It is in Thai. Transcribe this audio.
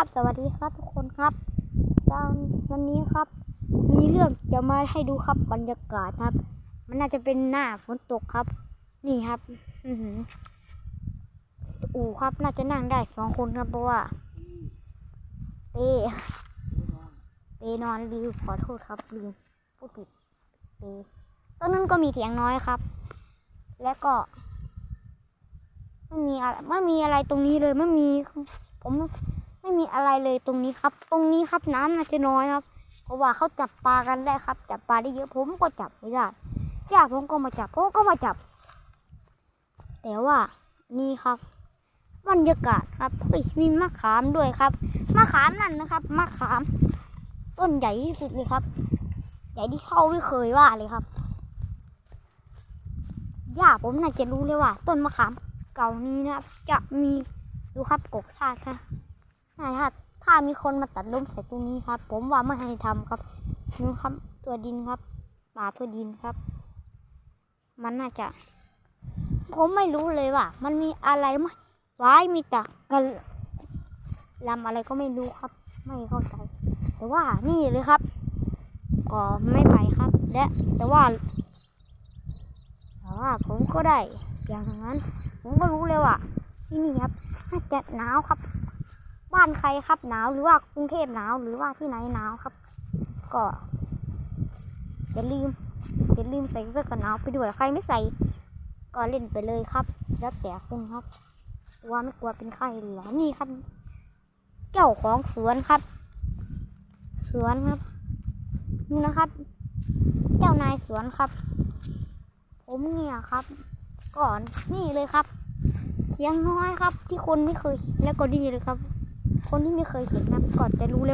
สวัสดีครับทุกคนครับเช้าวันนี้ครับ มีเรื่องจะมาให้ดูครับบรรยากาศครับ มันน่าจะเป็นหน้าฝนตกครับ นี่ครับ อืออู่ครับน่าจะนั่งได้สองคนครับเพราะว่า เปเปนอนลืมขอโทษครับลืมพูดผิดเปต้นนั้นก็มีเสียงน้อยครับ และก็ไม่มีอะไรไม่มีอะไรตรงนี้เลยไม่มีผม ไม่มีอะไรเลยตรงนี้ครับ ตรงนี้ครับน้ำน่าจะน้อยครับ เพราะว่าเขาจับปลากันได้ครับ จับปลาได้เยอะผมก็จับไม่ได้ญาติผมก็มาจับผมก็มาจับ แต่ว่านี่ครับบรรยากาศครับเฮ้ยมีมะขามด้วยครับมะขามนั่นนะครับมะขาม ต้นใหญ่ที่สุดเลยครับ ใหญ่ที่เขาไม่เคยว่าเลยครับย่าผมน่าจะรู้เลยว่า ต้นมะขามเก่านี้นะครับจะมีดูครับกกชาติค่ะ ใช่ครับถ้ามีคนมาตัดล้มใส่ตรงนี้ครับ ผมว่าไม่ให้ทำครับนู่ครับตัวดินครับ ป่าตัวดินครับ มันน่าจะ ผมไม่รู้เลยว่า มันมีอะไรไหมไว้มีแต่กันลำอะไรก็ไม่รู้ครับ ไม่เข้าใจ แต่ว่านี่เลยครับ ก็ไม่ไปครับ และแต่ว่าแต่ว่าผมก็ได้ อย่างนั้น ผมก็รู้เลยว่าที่นี่ครับน่าจะหนาวครับ บ้านใครครับหนาวหรือว่ากรุงเทพหนาวหรือว่าที่ไหนหนาวครับ ก็อย่าลืมอย่าลืมใส่เสื้อกันหนาวไปด้วยใครไม่ใส่ ก็เล่นไปเลยครับ แล้วแต่คุณครับกลัวไม่กลัวเป็นไข้หรอนี่ครับ เจ้าของสวนครับ สวนครับนี่นะครับ เจ้านายสวนครับ ผมเนี่ยครับ ก่อนนี่เลยครับเสียงน้อยครับ ที่คนไม่เคยแล้วก็ดีเลยครับ คนที่ไม่เคยเห็นนะก่อนจะรู้เลย